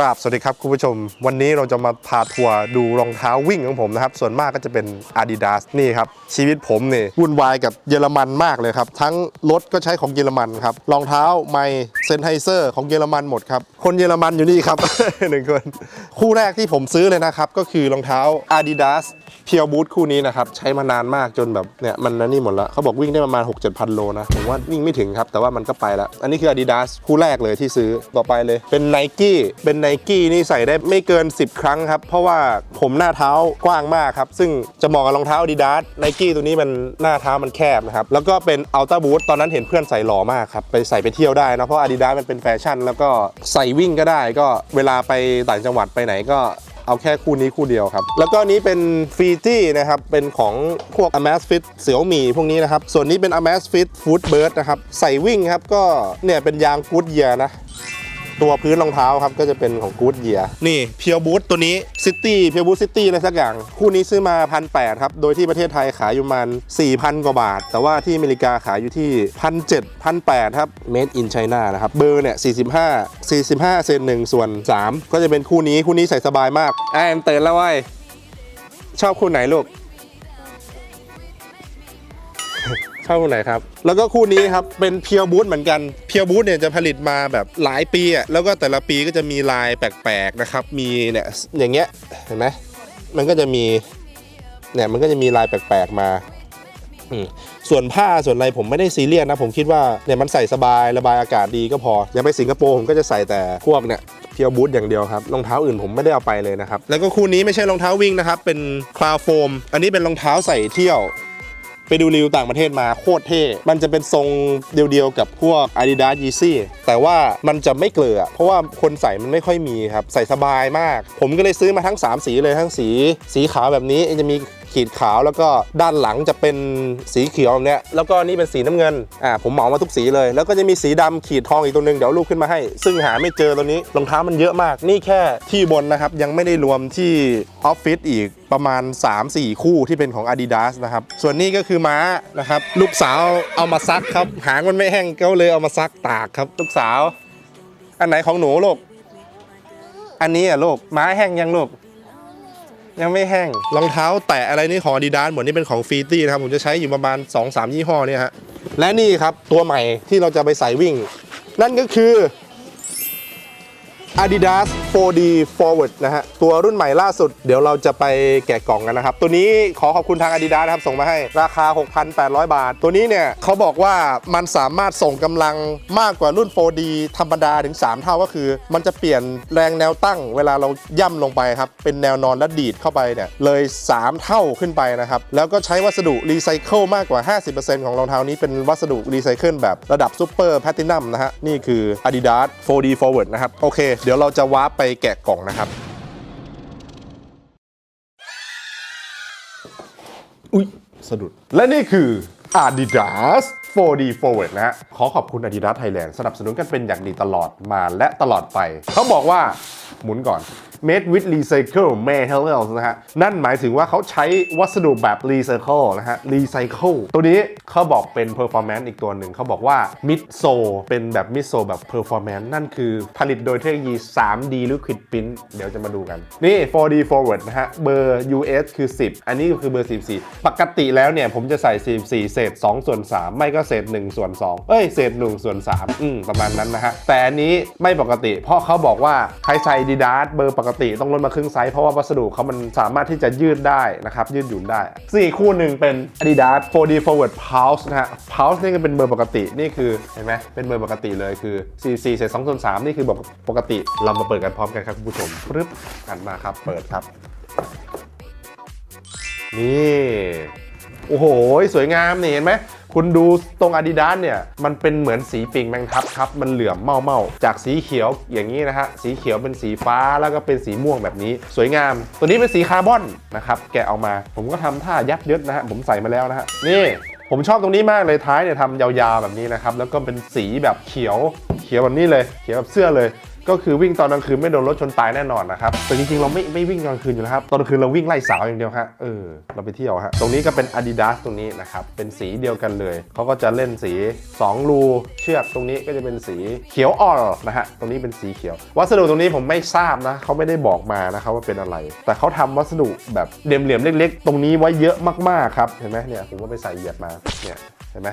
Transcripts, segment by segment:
ราบสวัสดีครับคุณผู้ชม วันนี้เราจะมาพาทัวร์ดูรองเท้าวิ่งของผมนะครับ ส่วนมากก็จะเป็น Adidas นี่ครับ ชีวิตผมนี่วุ่นวายกับเยอรมันมากเลยครับ ทั้งรถก็ใช้ของเยอรมันครับ รองเท้าไมเซนไฮเซอร์ของเยอรมันหมดครับ คนเยอรมันอยู่นี่ครับ หนึ่งคน คู่แรกที่ผมซื้อเลยนะครับ ก็คือรองเท้า Adidas เพียวบูทคู่นี้นะครับ ใช้มานานมากจนแบบเนี่ยมันนั่นนี่หมดแล้วเขาบอกวิ่งได้ประมาณ 6 7พันโลนะ ผมว่าวิ่งไม่ถึงครับ แต่ว่ามันก็ไปล้วอันนี้คือ Adidas คู่แรกเลยที่ซื้อต่อไปเลยเป็น n i กี้เป็น n กี้นี่ใส่ได้ไม่เกิน 10 ครั้งครับ เพราะว่าผมหน้าเท้ากว้างมากครับ ซึ่งจะเหมาะกับรองเท้า Adidas n i กี้ตัวนี้มันหน้าเท้ามันแคบนะครับ แล้วก็เป็น Ultra Boost ตอนนั้นเห็นเพื่อนใส่หล่อมากครับ ไปใส่ไปเที่ยวได้นะ เพราะ Adidas มันเป็นแฟชั่น แล้วก็ใส่วิ่งก็ได้ก็เวลาไปต่างจังหวัดไปไหนก็เอาแค่คู่นี้คู่เดียวครับ แล้วก็นี้เป็นฟีจี้นะครับ เป็นของพวก Amazfit เสี่ยวหมี่พวกนี้นะครับ ส่วนนี้เป็น Amazfit Footbird นะครับ ใส่วิ่งครับ ก็เนี่ยเป็นยางกูดเยียนะ ตัวพื้นรองเท้าครับก็จะเป็นของกูดเยียนี่เพียวบูทตัวนี้ซิตี้เพียวบูทซิตี้อะไรสักอย่าง คู่นี้ซื้อมาพันแครับ โดยที่ประเทศไทยขายอยู่มาณ4,000 กว่าบาท แต่ว่าที่อเมริกาขายอยู่ที่พันเจ็ดพันแครับ made in China นะครับ เบอร์เนี่ย45 45 เซนหนึ่งส่วน 3 ก็จะเป็นคู่นี้คู่นี้ใส่สบายมากแอมเตือนแล้วว้ยชอบคู่ไหนลูก ชอบคู่ไหนครับ แล้วก็คู่นี้ครับเป็นเพียวบูธเหมือนกันเพียวบูธเนี่ยจะผลิตมาแบบหลายปีอะแล้วก็แต่ละปีก็จะมีลายแปลกๆนะครับ มีเนี่ยอย่างเงี้ยเห็นไหมมันก็จะมีเนี่ยมันก็จะมีลายแปลกๆมาส่วนผ้าส่วนอะไรผมไม่ได้ซีเรียสนะผมคิดว่าเนี่ยมันใส่สบายระบายอากาศดีก็พออย่างไปสิงคโปร์ผมก็จะใส่แต่พวกเนี่ยเพียวบูทอย่างเดียวครับรองเท้าอื่นผมไม่ได้เอาไปเลยนะครับแล้วก็คู่นี้ไม่ใช่รองเท้าวิ่งนะครับเป็นคลาโฟม อันนี้เป็นรองเท้าใส่เที่ยว ไปดูรีวิวต่างประเทศมาโคตรเท่ มันจะเป็นทรงเดียวๆกับพวก Adidas Yeezy แต่ว่ามันจะไม่เกลือ เพราะว่าคนใส่มันไม่ค่อยมีครับ ใส่สบายมาก ผมก็เลยซื้อมาทั้ง 3 สีเลยทั้งสี สีขาวแบบนี้จะมีขีดขาวแล้วก็ด้านหลังจะเป็นสีเขียวแบบเนี้ยแล้วก็นี่เป็นสีน้ำเงินอ่าผมเหมามาทุกสีเลย แล้วก็จะมีสีดำขีดทองอีกตัวหนึ่งเดี๋ยวรูปขึ้นมาให้ ซึ่งหาไม่เจอตัวนี้รองเท้ามันเยอะมาก นี่แค่ที่บนนะครับยังไม่ได้รวมที่ออฟฟิศอีกประมาณ 3-4 คู่ที่เป็นของ Adidas นะครับ ส่วนนี้ก็คือม้านะครับ ลูกสาวเอามาซักครับ หางมันไม่แห้งก็เลยเอามาซักตากครับ ลูกสาว อันไหนของหนูลูก อันนี้อะลูกม้าแห้งยังลูก ยังไม่แห้ง รองเท้าแตะอะไรนี่ของอาดิดาสหมดนี่เป็นของฟีตี้นะครับ ผมจะใช้อยู่ประมาณ 2-3 ยี่ห้อเนี่ยฮะ และนี่ครับตัวใหม่ที่เราจะไปใส่วิ่ง นั่นก็คือ Adidas 4D Forward นะฮะ ตัวรุ่นใหม่ล่าสุด เดี๋ยวเราจะไปแกะกล่องกันนะครับ ตัวนี้ขอขอบคุณทาง Adidas นะครับ ส่งมาให้ราคา 6,800 บาท ตัวนี้เนี่ยเขาบอกว่ามันสามารถส่งกำลังมากกว่ารุ่น 4D ธรรมดาถึง 3 เท่าก็คือ มันจะเปลี่ยนแรงแนวตั้ง เวลาเราย่ำลงไปครับ เป็นแนวนอนและดีดเข้าไปเนี่ยเลย 3 เท่าขึ้นไปนะครับ แล้วก็ใช้วัสดุรีไซเคิลมากกว่า 50%ของรองเท้านี้เป็นวัสดุรีไซเคิลแบบระดับซูเปอร์แพลตินัมนะฮะนี่คือ Adidas 4D Forward นะครับโอเค เดี๋ยวเราจะวาร์ปไปแกะกล่องนะครับ อุ๊ยสะดุด และนี่คือ Adidas 4D Forward นะฮะ ขอขอบคุณ Adidas Thailand สนับสนุนกันเป็นอย่างดีตลอดมาและตลอดไป เขาบอกว่าหมุนก่อน made with recycle materials นะฮะ นั่นหมายถึงว่าเขาใช้วัสดุแบบ recycle นะฮะ recycle ตัวนี้เขาบอกเป็น performance อีกตัวหนึ่ง เขาบอกว่า mid s o เป็นแบบ mid s o แบบ performance นั่นคือผลิตโดยเทคโนโลยี 3D liquid print เดี๋ยวจะมาดูกัน นี่ 4D forward นะฮะ เบอร์ US คือ 10 อันนี้ก็คือเบอร์44ปกติแล้วเนี่ย ผมจะใส่ 44 เศษ 2 ส่วน 3 ไม่ก็เศษ 1 ส่วน 2 เอ้ย เศษ 1 ส่วน 3 อืม ประมาณนั้นนะฮะ แต่อันนี้ไม่ปกติ เพราะเขาบอกว่าใครใส่ Adidas เบอร์ปกติต้องลดมาครึ่งไซส์เพราะว่าวัสดุเขามันสามารถที่จะยืดได้นะครับ ยืดหยุ่นได้สี่คู่หนึ่งเป็น Adidas 4D Forward Pulse นะฮะ Pulse นี่ก็เป็นเบอร์ปกตินี่คือเห็นไหมเป็นเบอร์ปกติเลยคือ44เศษ2ส่วน3นี่คือแบบปกติเรามาเปิดกันพร้อมกันครับคุณผู้ชมปึ๊บหันมาครับ เปิดครับ นี่ โอ้โห สวยงามนี่เห็นไหม คุณดูตรง Adidas เนี่ยมันเป็นเหมือนสีปิงแมงทับครับมันเหลือมเมาเมาๆจากสีเขียวอย่างนี้นะฮะสีเขียวเป็นสีฟ้าแล้วก็เป็นสีม่วงแบบนี้ สวยงาม ตัวนี้เป็นสีคาร์บอนนะครับแกะออกมา ผมก็ทำท่ายับเยดนะฮะผมใส่มาแล้วนะฮะนี่ผมชอบตรงนี้มากเลยท้ายเนี่ยทำยาวๆแบบนี้นะครับแล้วก็เป็นสีแบบเขียวเขียวแบบนี้เลย เขียวแบบเสื้อเลย ก็คือวิ่งตอนกลางคืนไม่โดนรถชนตายแน่นอนนะครับแต่จริงๆเราไม่ไม่วิ่งกลางคืนอยู่แล้วครับตอนกลางคืนเราวิ่งไล่สาวอย่างเดียวฮะเออเราไปเที่ยวฮะตรงนี้ก็เป็น Adidas ตรงนี้นะครับเป็นสีเดียวกันเลยเขาก็จะเล่นสี 2 รูเชือกตรงนี้ก็จะเป็นสีเขียวอ่อนนะฮะตรงนี้เป็นสีเขียว วัสดุตรงนี้ผมไม่ทราบนะเขาไม่ได้บอกมานะครับว่าเป็นอะไร แต่เขาทำวัสดุแบบเหลี่ยมๆเล็ก ๆ ตรงนี้ไว้เยอะมากๆครับเห็นไหมเนี่ยผมก็ไปใส่เหยียดมาเนี่ยเห็นไหม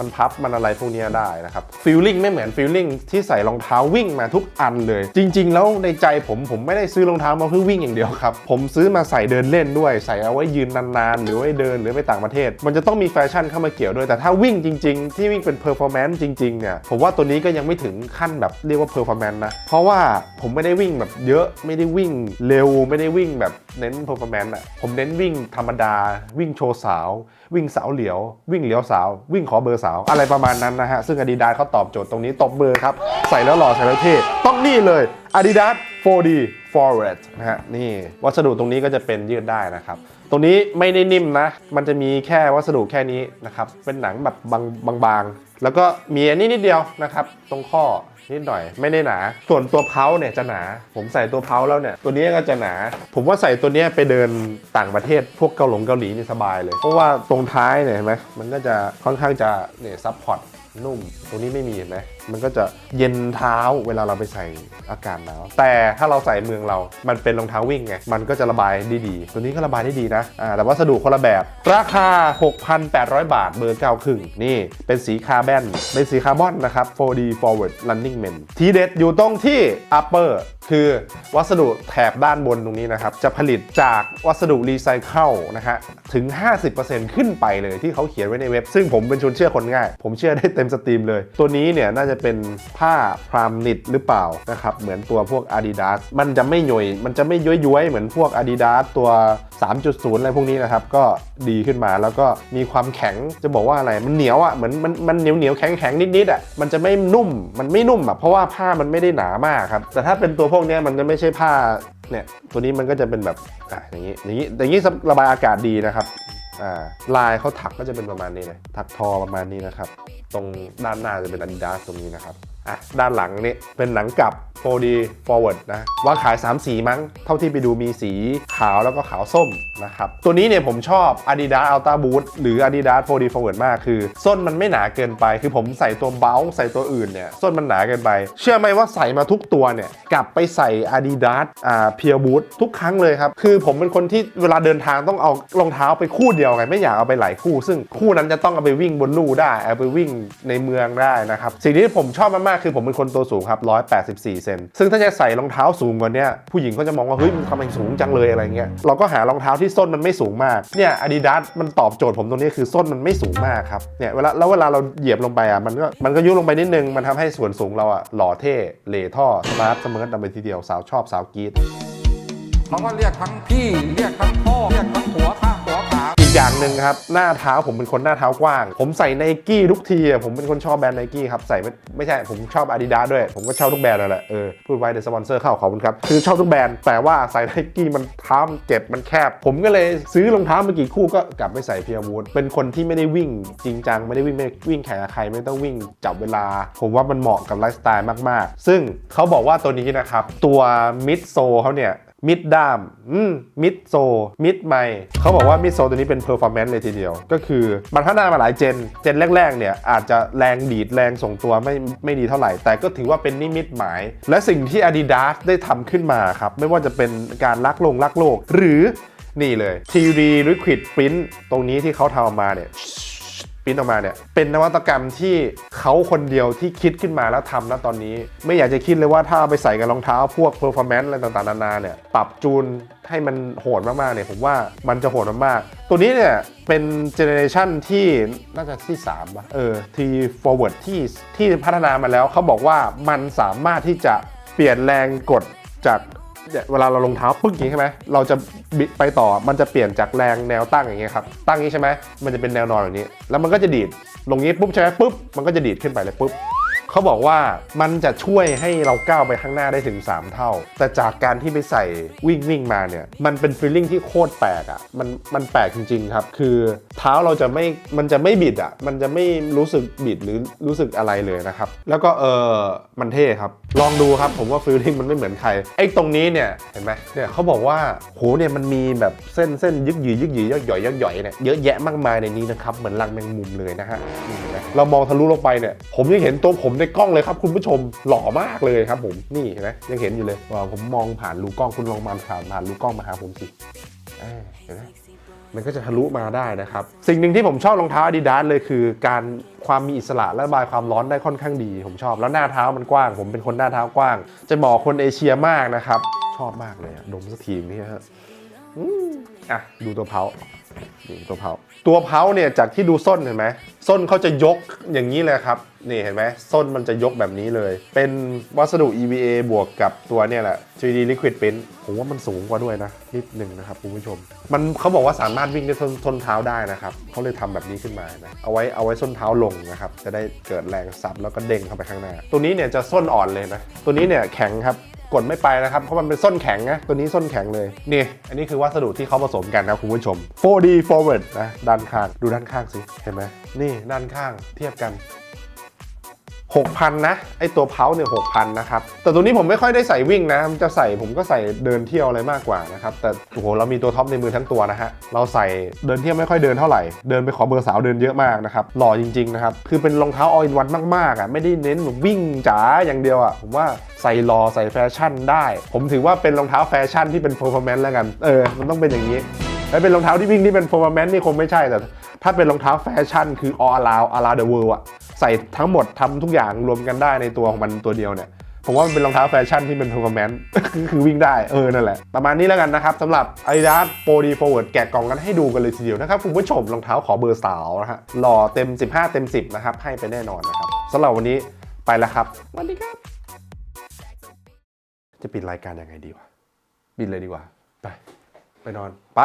มันพับมันอะไรพวกนี้ได้นะครับฟีลลิ่งไม่เหมือนฟีลลิ่งที่ใส่รองเท้าวิ่งมาทุกอันเลย จริง ๆ แล้วในใจผมผมไม่ได้ซื้อรองเท้ามาเพื่อวิ่งอย่างเดียวครับ ผมซื้อมาใส่เดินเล่นด้วย ใส่เอาไว้ยืนนานๆ หรือไว้เดินหรือไปต่างประเทศ มันจะต้องมีแฟชั่นเข้ามาเกี่ยวด้วย แต่ถ้าวิ่งจริง ๆ ที่วิ่งเป็นเพอร์ฟอร์แมนซ์จริง ๆ เนี่ย ผมว่าตัวนี้ก็ยังไม่ถึงขั้นแบบเรียกว่าเพอร์ฟอร์แมนซ์นะ เพราะว่าผมไม่ได้วิ่งแบบเยอะ ไม่ได้วิ่งเร็ว ไม่ได้วิ่งแบบเน้นเพอร์ฟอร์แมนซ์อะ ผมเน้นวิ่งธรรมดา วิ่งโชว์สาว วิ่งสาวเหลียว วิ่งเหลียวสาว วิ่งขอเบอร์สาวอะไรประมาณนั้นนะฮะ ซึ่ง Adidas เขาตอบโจทย์ตรงนี้ตบมือครับ ใส่แล้วหล่อใส่แล้วเท่ต้องนี่เลย Adidas 4D Forward นะฮะนี่วัสดุตรงนี้ก็จะเป็นยืดได้นะครับ ตรงนี้ไม่ได้นิ่มนะ มันจะมีแค่วัสดุแค่นี้นะครับ เป็นหนังแบบบางบางๆ แล้วก็มีอันนี้นิดเดียวนะครับ ตรงข้อนิดหน่อยไม่ได้หนา ส่วนตัวเพาเนี่ยจะหนา ผมใส่ตัวเพาแล้วเนี่ย ตัวนี้ก็จะหนา ผมว่าใส่ตัวนี้ไปเดินต่างประเทศพวกเกาหลงเกาหลีนี่สบายเลย เพราะว่าตรงท้ายเนี่ยเห็นไหมมันก็จะค่อนข้างจะเนี่ยซับพอร์ตนุ่ม ตัวนี้ไม่มีเห็นไหม มันก็จะเย็นเท้าเวลาเราไปใส่อากาศหนาวแต่ถ้าเราใส่เมืองเรา มันเป็นรองเท้าวิ่งไงมันก็จะระบายได้ดี ตัวนี้ก็ระบายได้ดีนะอ่าแต่วัสดุคนละแบบ ราคา 6,800 บาทเบอร์9ครึ่งนี่เป็นสีคาร์บอนเป็นสีคาร์บอนนะครับ 4D Forward Running Men ทีเด็ดอยู่ตรงที่ upper คือวัสดุแถบด้านบนตรงนี้นะครับ จะผลิตจากวัสดุรีไซเคิลนะฮะถึง 50%ขึ้นไปเลยที่เขาเขียนไว้ในเว็บ ซึ่งผมเป็นชนเชื่อคนง่าย ผมเชื่อได้เต็มสตรีมเลย ตัวนี้เนี่ยน่าจะเป็นผ้าพรามนิดหรือเปล่านะครับเหมือนตัวพวก Adidas มันจะไม่หย่อยมันจะไม่ย้อยๆเหมือนพวก Adidas ตัว 3.0 อะไรพวกนี้นะครับ ก็ดีขึ้นมาแล้วก็มีความแข็งจะบอกว่าอะไรมันเหนียวอะ่ะเหมือนมันมันเหนียวเหนียวแข็งแข็งนิดๆอะ่ะมันจะไม่นุ่มมันไม่นุ่มอะ่ะเพราะว่าผ้ามันไม่ได้หนามากครับแต่ถ้าเป็นตัวพวกนี้มันจะไม่ใช่ผ้าเนี่ยตัวนี้มันก็จะเป็นแบบอะอย่างนี้อย่างนี้อย่างนี้ระบายอากาศดีนะครับอ่าลายเขาถักก็จะเป็นประมาณนี้เลยถักทอประมาณนี้นะครับ ตรงด้านหน้าจะเป็น Adidas ตรงนี้นะครับอะด้านหลังนี่เป็นหนังกลับ 4D forward นะวางขาย 3 สีมั้ง เท่าที่ไปดูมีสีขาวแล้วก็ขาวส้มนะครับ ตัวนี้เนี่ยผมชอบ Adidas Ultra Boost หรือ Adidas 4D forward มากคือ ส้นมันไม่หนาเกินไป คือผมใส่ตัวเบลใส่ตัวอื่นเนี่ย ส้นมันหนาเกินไป เชื่อไหมว่าใส่มาทุกตัวเนี่ย กลับไปใส่ Adidas อ่า Pure Boost ทุกครั้งเลยครับ คือผมเป็นคนที่เวลาเดินทางต้องเอารองเท้าไปคู่เดียวไงไม่อยากเอาไปหลายคู่ ซึ่งคู่นั้นจะต้องเอาไปวิ่งบนลู่ได้เอาไปวิ่งในเมืองได้นะครับสิ่งที่ผมชอบมากๆคือผมเป็นคนตัวสูงครับ 184 เซน ซึ่งถ้าจะใส่รองเท้าสูงกว่านี้ผู้หญิงก็จะมองว่า เฮ้ยมันทำไมสูงจังเลยอะไรเงี้ย เราก็หารองเท้าที่ส้นมันไม่สูงมาก เนี่ย Adidas มันตอบโจทย์ผมตรงนี้คือส้นมันไม่สูงมากครับ เนี่ยเวลาแล้วเวลาเราเหยียบลงไปอะมันก็มันก็ยุบลงไปนิดนึง มันทำให้ส่วนสูงเราอะหล่อเท่เลท่อสมาร์ทเสมอดำไปทีเดียวสาวชอบสาวกีดเขาก็เรียกทั้งพี่เรียกทั้งพ่อเรียกทั้ง กอย่างหนึ่งครับ หน้าเท้าผมเป็นคนหน้าเท้ากว้าง ผมใส่ไนกี้ทุกทีผมเป็นคนชอบแบรนด์ไนกี้ครับใส่ไม่ไม่ใช่ผมชอบ Adidas ด้วย ผมก็ชอบทุกแบรนด์แหละเออพูดไว้เดี๋ยวสปอนเซอร์เข้าขอบคุณครับ คือชอบทุกแบรนด์แต่ว่าใส่ไนกี้มันเท้ามันเจ็บมันแคบ ผมก็เลยซื้อรองเท้ามากี่คู่ก็กลับไปใส่เพียวูดเป็นคนที่ไม่ได้วิ่งจริงจังไม่ได้วิ่งไม่วิ่งแข่งกับใครไม่ต้องวิ่งจับเวลา ผมว่ามันเหมาะกับไลฟ์สไตล์มากๆ ซึ่งเขาบอกว่าตัวนี้นะครับตัวมิดโซเขาเนี่ย มิดด้าม มิดโซ มิดไมเขาบอกว่ามิดโซตัวนี้เป็นเพอร์ฟอร์แมนซ์เลยทีเดียว ก็คือมันพัฒนามาหลายเจน เจนแรก ๆ เนี่ย อาจจะแรงดีดแรงส่งตัวไม่ไม่ดีเท่าไหร่ แต่ก็ถือว่าเป็นนิมิตหมาย และสิ่งที่ Adidas ได้ทำขึ้นมาครับ ไม่ว่าจะเป็นการลักลงลักโลก หรือนี่เลย 3D Liquid Print ตรงนี้ที่เขาทำมาเนี่ย ปิ้นออกมาเนี่ยเป็นนวัตกรรมที่เขาคนเดียวที่คิดขึ้นมาแล้วทำนะตอนนี้ ไม่อยากจะคิดเลยว่าถ้าไปใส่กับรองเท้าพวก performance อะไรต่างๆนานาเนี่ยปรับจูนให้มันโหดมากๆเนี่ยผมว่ามันจะโหดมากๆตัวนี้เนี่ยเป็นเจเนเรชันที่น่าจะที่3ป่ะเออที forward ที่ที่พัฒนามาแล้วเขาบอกว่ามันสามารถที่จะเปลี่ยนแรงกดจาก เวลาเราลงเท้าปึ๊กอย่างนี้ใช่ไหมเราจะบิไปต่อมันจะเปลี่ยนจากแรงแนวตั้งอย่างเงี้ยครับตั้งนี้ใช่ไหมมันจะเป็นแนวนอนแบบนี้ แล้วมันก็จะดีดลงนี้ปุ๊บใช่ไหมปุ๊บมันก็จะดีดขึ้นไปเลยปุ๊บ เขาบอกว่ามันจะช่วยให้เราก้าวไปข้างหน้าได้ถึง 3 เท่า แต่จากการที่ไปใส่วิ่งวิ่งมาเนี่ย มันเป็นฟีลลิ่งที่โคตรแปลกอะ่ะ มันมันแปลกจริง ๆ ครับ คือเท้าเราจะไม่ มันจะไม่บิดอะ่ะ มันจะไม่รู้สึกบิดหรือรู้สึกอะไรเลยนะครับ แล้วก็เออมันเท่ครับ ลองดูครับผมว่าฟีลลิ่งมันไม่เหมือนใคร ไอ้ตรงนี้เนี่ยเห็นไหมเนี่ยเขาบอกว่าโหเนี่ยมันมีแบบเส้นเส้นยึกยือยึกยือย่อยหย่อยย่อยหย่อยเนี่ยเยอะแยะมากมายในนี้นะครับ เหมือนรังแมงมุมเลยนะฮะนี่นไหม เรามองทะลุลงไปเนี่ย ผมยังเห็นตัวผมในกล้องเลยครับ คุณผู้ชมหล่อมากเลยครับผมนี่เห็นไหมยังเห็นอยู่เลยว่าผมมองผ่านรูกล้องคุณลองมาผ่านผ่านรูกล้องมาหาผมสิเห็นไหมมันก็จะทะลุมาได้นะครับ สิ่งหนึ่งที่ผมชอบรองเท้า Adidas เลยคือ การความมีอิสระและระบายความร้อนได้ค่อนข้างดี ผมชอบแล้วหน้าเท้ามันกว้าง ผมเป็นคนหน้าเท้ากว้าง จะเหมาะคนเอเชียมากนะครับ ชอบมากเลยอะดมสักทีนี่ฮะอืมอะดูตัวเพา นี่ตัวเพาตัวเพาเนี่ยจากที่ดูส้นเห็นไหมส้นเขาจะยกอย่างนี้เลยครับนี่เห็นไหมส้นมันจะยกแบบนี้เลย เป็นวัสดุ EVA บวกกับตัวเนี่ยแหละ 3D Liquid Print ผมว่ามันสูงกว่าด้วยนะ นิดหนึ่งนะครับคุณผู้ชม มันเขาบอกว่าสามารถวิ่งได้ส้นส้นเท้าได้นะครับเขาเลยทำแบบนี้ขึ้นมานะเอาไว้เอาไว้ส้นเท้าลงนะครับจะได้เกิดแรงซับแล้วก็เด้งเข้าไปข้างหน้า ตัวนี้เนี่ยจะส้นอ่อนเลยนะตัวนี้เนี่ยแข็งครับ กดไม่ไปนะครับ เพราะมันเป็นส้นแข็งนะ ตัวนี้ส้นแข็งเลย นี่ อันนี้คือวัสดุที่เขาผสมกันนะคุณผู้ชม 4D forward นะ ด้านข้าง ดูด้านข้างสิ เห็นไหม นี่ด้านข้างเทียบกัน 6,000 นะ ไอตัวเพาเนี่ย6,000นะครับ แต่ตัวนี้ผมไม่ค่อยได้ใส่วิ่งนะจะใส่ผมก็ใส่เดินเที่ยวอะไรมากกว่านะครับ แต่โอ้โหเรามีตัวท็อปในมือทั้งตัวนะฮะ เราใส่เดินเที่ยวไม่ค่อยเดินเท่าไหร่ เดินไปขอเบอร์สาวเดินเยอะมากนะครับ หล่อจริงๆนะครับ คือเป็นรองเท้าอ l อินวันมากๆอะ ไม่ได้เน้นวิ่งจ๋าอย่างเดียวอะ ผมว่าใส่รอใส่แฟชั่นได้ ผมถือว่าเป็นรองเท้าแฟชั่นที่เป็น performance แล้วกัน เออ มันต้องเป็นอย่างนี้ถ้าเป็นรองเท้าที่วิ่งที่เป็น performance นี่คงไม่ใช่แต่ ถ้าเป็นรองเท้าแฟชั่นคือ all around around the world อะใส่ทั้งหมดทำทุกอย่างรวมกันได้ในตัวของมันตัวเดียวเนี่ยผมว่ามันเป็นรองเท้าแฟชั่นที่เป็น performance คือวิ่งได้เออนั่นแหละ ประมาณนี้แล้วกันนะครับสำหรับ Adidas Pro D Forward แกะกล่องกันให้ดูกันเลยทีเดียวนะครับ คุณผู้ชมรองเท้าขอเบอร์สาวนะฮะหล่อเต็ม 15 เต็ม 10 นะครับ ให้ไปแน่นอนนะครับสำหรับวันนี้ไปแล้วครับสวัสดีครับ จะปิดรายการยังไงดีวะปิดเลยดีกว่า ไป ไปนอนไป